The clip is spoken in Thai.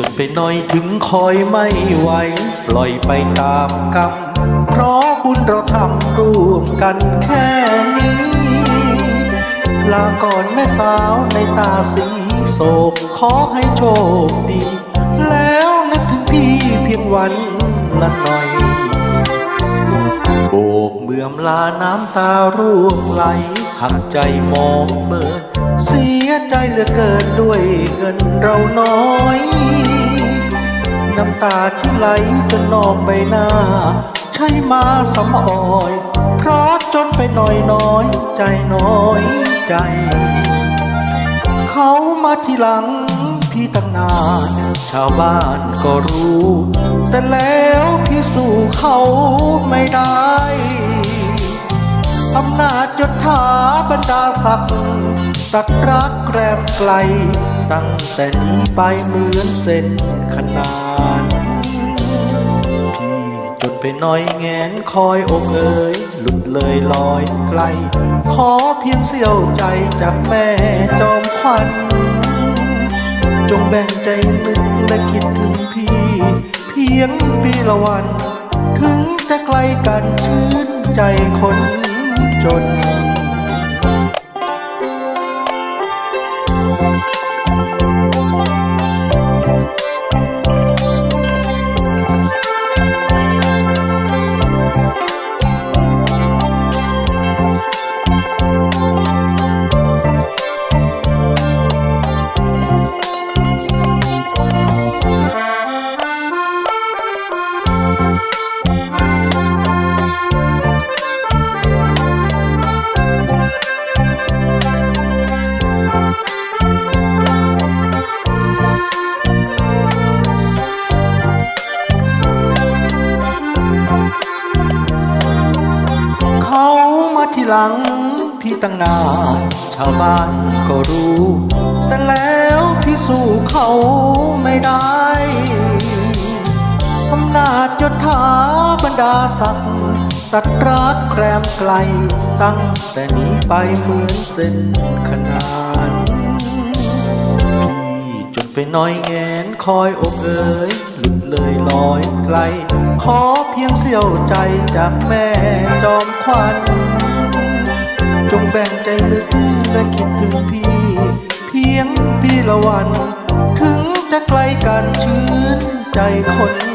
หน่อยถึงคอยไม่ไหวปล่อยไปตามกรรมเพราะบุญเราทำร่วมกันแค่นี้ ลาก่อนแม่สาวในตาสีโศกขอให้โชคดี แล้วนึกถึงพี่เพียงวันละหน่อยโบกเมื่อมลาน้ำตาร่วงไหลหักใจมองเมิน เสียใจเหลือเกินด้วยเงินเราน้อย น้ำตาที่ไหลจนนองใบหน้า ใช่มาสำออย เพราะจนไปหน่อยน้อยใจน้อยใจ เขามาทีหลังพี่ตั้งนาน ชาวบ้านก็รู้ แต่แล้วพี่สู้เขาไม่ได้อำนาจยศถาบรรดาศักดิ์ ตัดรักแรมไกล ตั้งแต่นี้ไปเหมือนเส้นขนานพี่จดไปน้อยแงนคอยอกเอ๋ยหลุดเลยลอยไกล ขอเพียงเสี้ยวใจจากแม่จอมขวัญจงแบ่งใจนึกและคิดถึงพี่ เพียงปีละวัน ถึงจะไกลกันชื่นใจคนจน หลังพี่ตั้งนานชาวบ้านก็รู้ แต่แล้วพี่สู้เขาไม่ได้อำนาจยศถาบรรดาศักดิ์ตัดรักแกรมไกลตั้งแต่นี้ไปเหมือนเส้นขนานพี่จนไปน้อยแงนคอยอกเอ๋ยหลุดเลยลอยไกล ขอเพียงเสี้ยวใจจากแม่จอมขวัญ แบ่งใจนึกและคิดถึงพี่ เพียงพี่ละวัน ถึงจะไกลกันชื้นใจคน